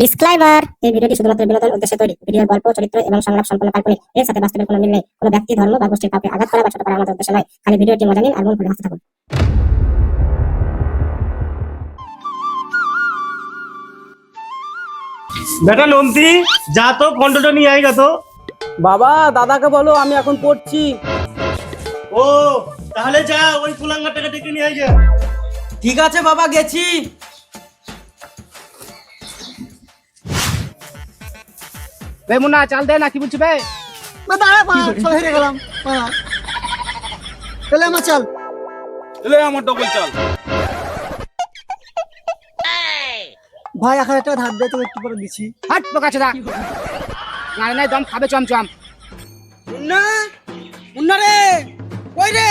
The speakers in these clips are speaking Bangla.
ডিসক্লাইমার এই ভিডিওটি শুধুমাত্র বিনোদন উদ্দেশ্যে তৈরি। ভিডিওর গল্প চরিত্র এবং সংলাপ সম্পূর্ণ কাল্পনিক। এর সাথে বাস্তবের কোনো মিল নেই। কোনো ব্যক্তি ধর্ম বা গোষ্ঠীর কাউকে আঘাত করা বা ছোট করার আমাদের উদ্দেশ্য নয়। খালি ভিডিওটি মজা নিন আর মন খুলে হাসতে থাকুন। বেটা নন্দি যা তো কন্ট্রোলটা নিয়ে আয় গা তো। বাবা দাদাকে বলো আমি এখন পড়ছি। ও তাহলে যা ওই কুলাঙ্গাটাকে ডেকে নিয়ে আয় যা। ঠিক আছে বাবা গেছি। বে মুন্না চাল দে না কি বলছি বে? হেরে গেলাম তাহলে আমার চাল। এলে আমার ডবল চাল। ভাই এক হাজার টাকা ধার দিয়ে তো একটু পরে দিচ্ছি। হাট বোকাছে দা নাই নাই দম খাবে চমচম। মুন্না মুন্না রে কই রে?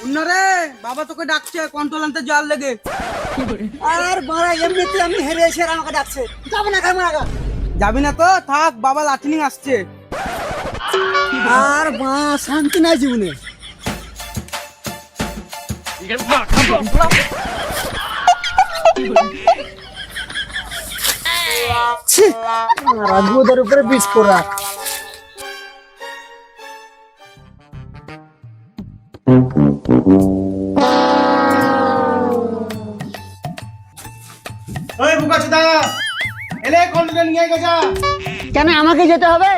মুন্না রে বাবা তোকে ডাকছে কন্ট্রোল আনতে জল লেগে। আর মারা এমনিতে আমি হেরে এসে আর আমাকে ডাকছে। যাবে না খাই মারা যাবি না তো? থাক, বাবা লাঠিনিং আসছে। আর মা, শান্তি নাই জীবনে। রাজবোধের উপরে বীজ করা ওই এলে নিয়ে আয় কেন আমাকে যেতে হবে?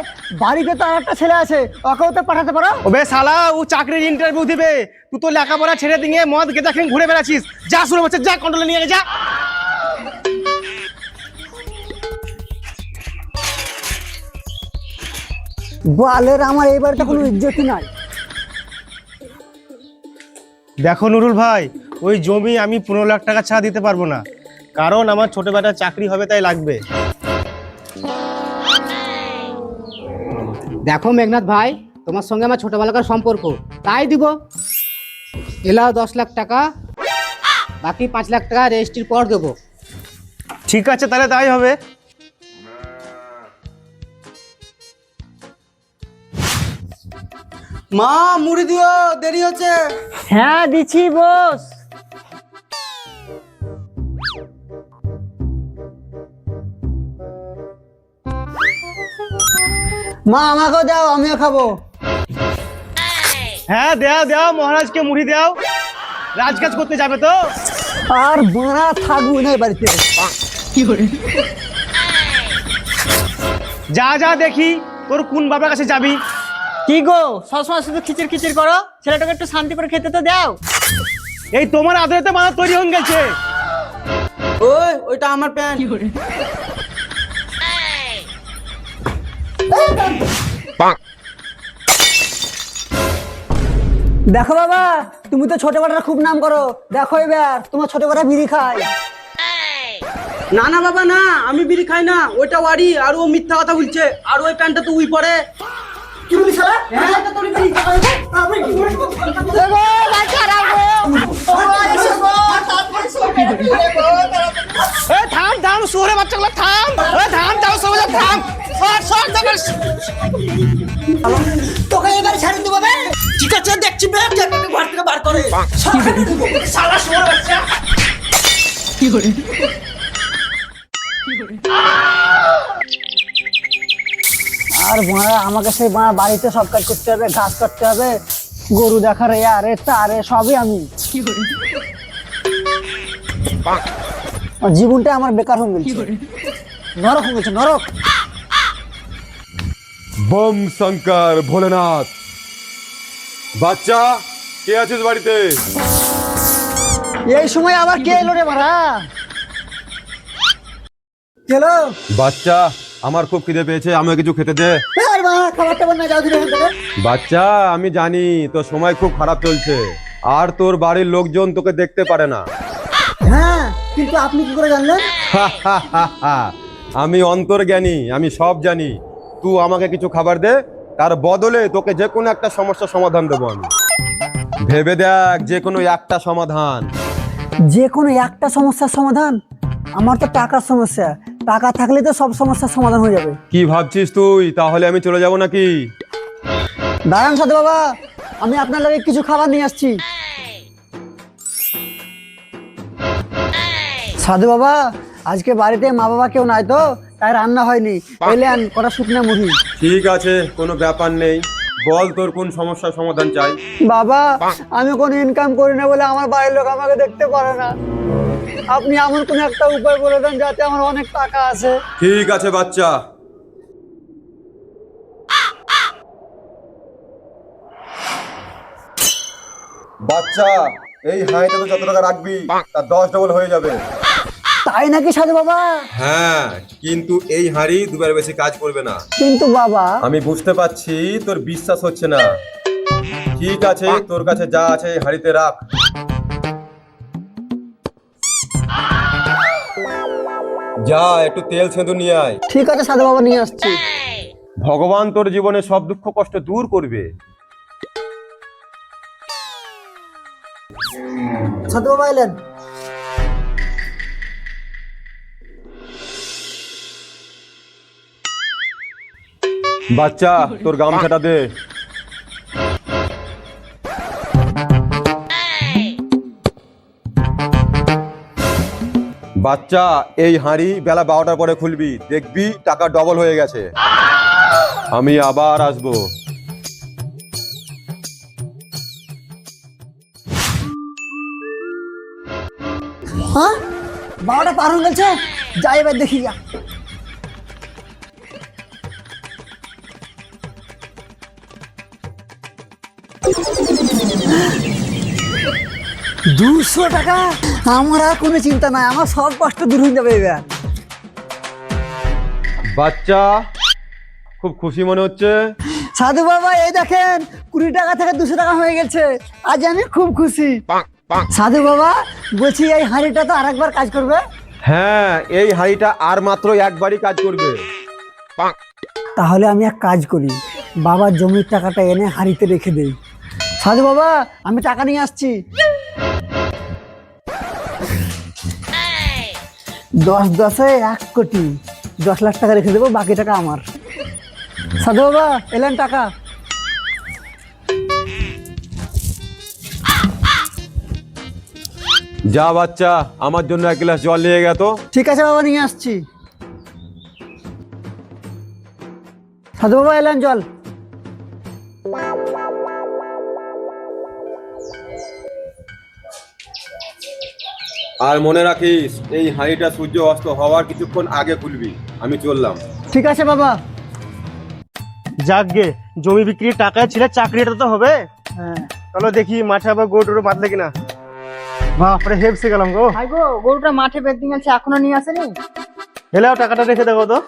বাড়িতে তো আর একটা ছেলে আছে ওকেও তো পাঠাতে পারো? ওবে শালা ও চাকরির ইন্টারভিউ দিবে। তুই তো লেখাপড়া ছেড়ে দিয়ে মদ গেদা খেয়ে ঘুরে বেড়াচ্ছিস। যা শুরু হচ্ছে যা কন্ট্রোলে নিয়ে যা। বালের আমার এই বাড়িতে কোনো ইজ্জতই নাই। দেখো নুরুল ভাই ওই জমি আমি পনেরো লাখ টাকা ছাড়া দিতে পারব না। কারণ আমার ছোট বেটার চাকরি হবে তাই লাগবে। দেখো মেঘনাথ ভাই তোমার সঙ্গে আমার ছোটবেলাকার সম্পর্ক। তাই দিব। এলাও দশ লাখ টাকা বাকি পাঁচ লাখ টাকা রেজিস্ট্রির পর দেবো। ঠিক আছে তাহলে তাই হবে। মা মুড়ি দিও দেরি হচ্ছে। হ্যাঁ দিচ্ছি বস। মা আমাকেও দাও আমিও খাব। হ্যাঁ দেও দেও মহারাজকে মুড়ি দেও। রাজকাজ করতে যাবে তো? আর বাড়া থাকব না বাড়িতে। যা যা দেখি তোর কোন বাবার কাছে যাবি? কি গো সবসময় শুধু খিচির খিচির করো? ছেলেটাকে একটু শান্তি করে খেতে তো দাও। এই তোমার আদরেতে মাথা তৈরি হয়ে গেছে। ওই ওইটা আমার প্যান্ট। দেখো বাবা তুমি তো ছোটবেলার খুব নাম করো। দেখো এবার তোমার ছোটবেলা বিড়ি খায়। না না বাবা না আমি বিড়ি খাই না। ওইটা ওয়ারি আর ও মিথ্যা কথা বলছে। আর ওই প্যান্টটা তো উই পরে। কি বলিস শালা? হ্যাঁ, তোর বিড়ি আমি কি গো। সরে। এ থাম থাম সুরে বাচ্চাগুলো থাম। এ থাম থাম সবাই থাম। সর সর সর তোকে এবার ছাড়ি দেবো বে। ঠিক আছে দেখছি বে জ্যাকেটে ঘর থেকে বার করে। শালা সুরে বাচ্চা। আর মারা আমাকে সেই মারা বাড়িতে সব কাজ করতে হবে ঘাস কাটতে হবে। গরু দেখার এ আরে তারে সবই আমি। জীবনটা আমার বেকার হয়ে গেছে। নরক হয়ে গেছে নরক। বোম শঙ্কর ভোলেনাথ। বাচ্চা কে আছিস বাড়িতে? এই সময় আবার কে এলো রে মারা চলো বাচ্চা আমার খুব খিদে পেয়েছে আমাকে কিছু খেতে দে। আর মারা খাবার টাবার না যাও দিলে এখান থেকে। বাচ্চা আমি জানি তোর সময় খুব খারাপ চলছে। আর তোর বাড়ির লোকজন তোকে দেখতে পারে না। হ্যাঁ কিন্তু আপনি কি করে জানলেন? আমি অন্তর্জ্ঞানী আমি সব জানি। তুই আমাকে কিছু খাবার দে তার বদলে তোকে যে কোনো একটা সমস্যার সমাধান দেবো আমি। ভেবে দেখ যে কোনো একটা সমাধান। যে কোনো একটা সমস্যার সমাধান? আমার তো টাকার সমস্যা। টাকা থাকলে তো সব সমস্যার সমাধান হয়ে যাবে। কি ভাবছিস তুই? তাহলে আমি চলে যাব নাকি? দাঁড়ান সাধু বাবা আমি আপনার লাগে কিছু খাবার নিয়ে আসছি। সাধু বাবা আজকে বাড়িতে মা বাবা কেউ নাই তো তাই রান্না হয়নি। এলেন কটা শুকনো মুড়ি। ঠিক আছে কোনো ব্যাপার নেই। বল তোর কোন সমস্যার সমাধান চাই। বাবা আমি কোনো ইনকাম করি না বলে আমার বাড়ির লোক আমাকে দেখতে পারে না। আপনি এমন কোন একটা উপায় বলে দেন যাতে আমার অনেক টাকা আছে। ঠিক আছে বাচ্চা। বাচ্চা এই হাঁড়িতে তো যত টাকা রাখবি তার দশ ডবল হয়ে যাবে। তাই নাকি সাধু বাবা? হ্যাঁ কিন্তু এই হাঁড়ি দুবার বেশি কাজ করবে না। কিন্তু বাবা। আমি বুঝতে পারছি তোর বিশ্বাস হচ্ছে না। ঠিক আছে তোর কাছে যা আছে এই হাঁড়িতে রাখ। যা একটু তেল সেঁধু নিয়ে আয়। ঠিক আছে সাধু বাবা নিয়ে আসছি। ভগবান তোর জীবনে সব দুঃখ কষ্ট দূর করবে। সাধু বাবা এলেন? বাচ্চা, তোর গামছাটা দে। বাচ্চা, এই হাঁড়ি বেলা বারোটার পরে খুলবি। দেখবি টাকা ডবল হয়ে গেছে। আমি আবার আসব। বারোটা বাবাটা পার হয়ে গেছে। যাই এবার দেখি যা। দুশো টাকা? আমার আর কোনো চিন্তা নাই আমার সব কষ্ট দূর হয়ে যাবে এবার। বাচ্চা খুব খুশি মনে হচ্ছে? সাধু বাবা এই দেখেন কুড়ি টাকা থেকে দুশো টাকা হয়ে গেছে। আজ আমি খুব খুশি। সাধু বাবা বলছি এই হাঁড়িটা তো আরেকবার কাজ করবে? হ্যাঁ এই হাঁড়িটা আর মাত্র একবারই কাজ করবে। তাহলে আমি এক কাজ করি বাবার জমির টাকাটা এনে হাঁড়িতে রেখে দেই। সাধু বাবা আমি টাকা নিয়ে আসছি। দশ দশে এক কোটি দশ লাখ টাকা রেখে দেবো বাকি টাকা আমার। সাধু বাবা এলেন টাকা। যা বাচ্চা আমার জন্য এক গ্লাস জল নিয়ে গেতো ঠিক আছে বাবা নিয়ে আসছি। সাধু বাবা এলেন জল। আর মনে রাখিস এই হাঁড়িটা সূর্য অস্ত হওয়ার কিছুক্ষণ আগে খুলবি আমি চললাম। ঠিক আছে বাবা। যাকগে জমি বিক্রির টাকা ছিল চাকরিটা তো হবে। হ্যাঁ। চলো দেখি মাঠে আবার গরু টরু বাঁধলে কিনা। বাপরে হেপসে গেলাম গো। ভাই গো গরুটা মাঠে বেদিং আছে এখনও নিয়ে আসেনি? হেলাও টাকাটা রেখে দেবো তো।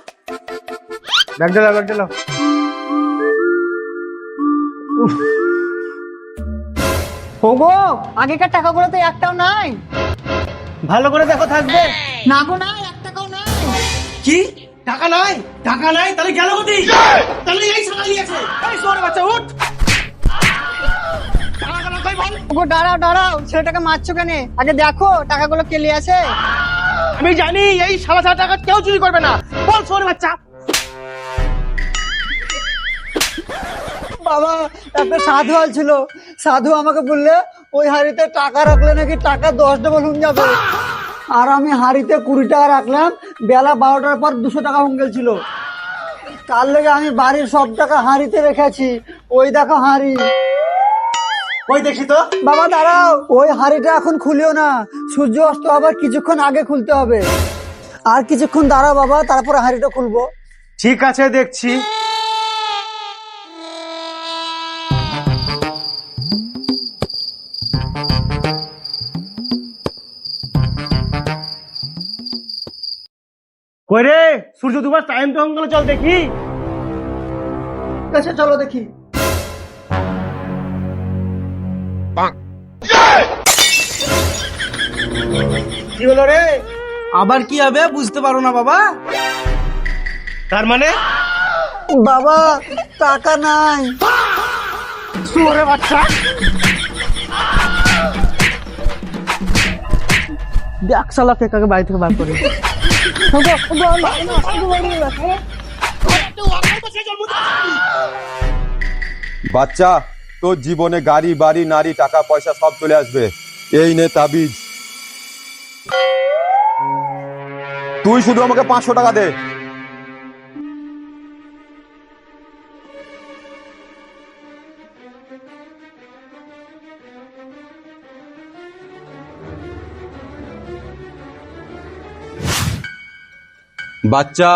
ব্যাগ ঢেলাও ব্যাগ ঢেলাও ওগো আগেকার টাকাগুলো তো একটাও নাই। ভালো করে দেখো থাকবে। না গো নাই এক টাকাও নাই কি? টাকা নাই? টাকা নাই? তাহলে গেল কোথায়? তাহলে এই সালা নিয়েছে। এই সোরে বাচ্চা উঠ! ওগো দাঁড়াও দাঁড়াও ছেলেটাকে মারছো কেন? আগে দেখো টাকাগুলো কে নিয়ে আছে আমি জানি এই সালা সালা টাকা কেউ চুরি করবে না। বল সোরে বাচ্চা। বাবা একটা সাধু আল ছিল। সাধু আমাকে বললে ওই হাড়িতে টাকা রাখলে নাকি টাকা দশ ডবল হয়ে যাবে। আর আমি হাড়িতে কুড়ি টাকা রাখলাম বেলা বারোটার পর দুশো টাকা হয়ে ছিল। তার লেগে আমি বাড়ির সব টাকা হাঁড়িতে রেখেছি। ওই দেখো হাঁড়ি। ওই দেখি তো। বাবা দাঁড়াও। ওই হাঁড়িটা এখন খুলিও না। সূর্য অস্ত আবার কিছুক্ষণ আগে খুলতে হবে। আর কিছুক্ষণ দাঁড়াও বাবা তারপরে হাঁড়িটা খুলবো। ঠিক আছে দেখছি। কই রে সূর্য দুবার টাইম তো হয়ে চল দেখি। ঠিক চলো দেখি। কি হলো রে? আবার কি হবে বুঝতে পারো না বাবা? তার মানে? বাবা টাকা নাই। সুরে বাচ্চা। দেখ সালা কাকে বাড়ি থেকে বার করে বাচ্চা, তোর জীবনে গাড়ি, বাড়ি, নারী, টাকা, পয়সা সব চলে আসবে। এই নে তাবিজ। তুই শুধু আমাকে পাঁচশো টাকা দে। বাচ্চা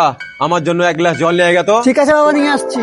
আমার জন্য এক গ্লাস জল নিয়ে গেত ঠিক আছে বাবা নিয়ে আসছি।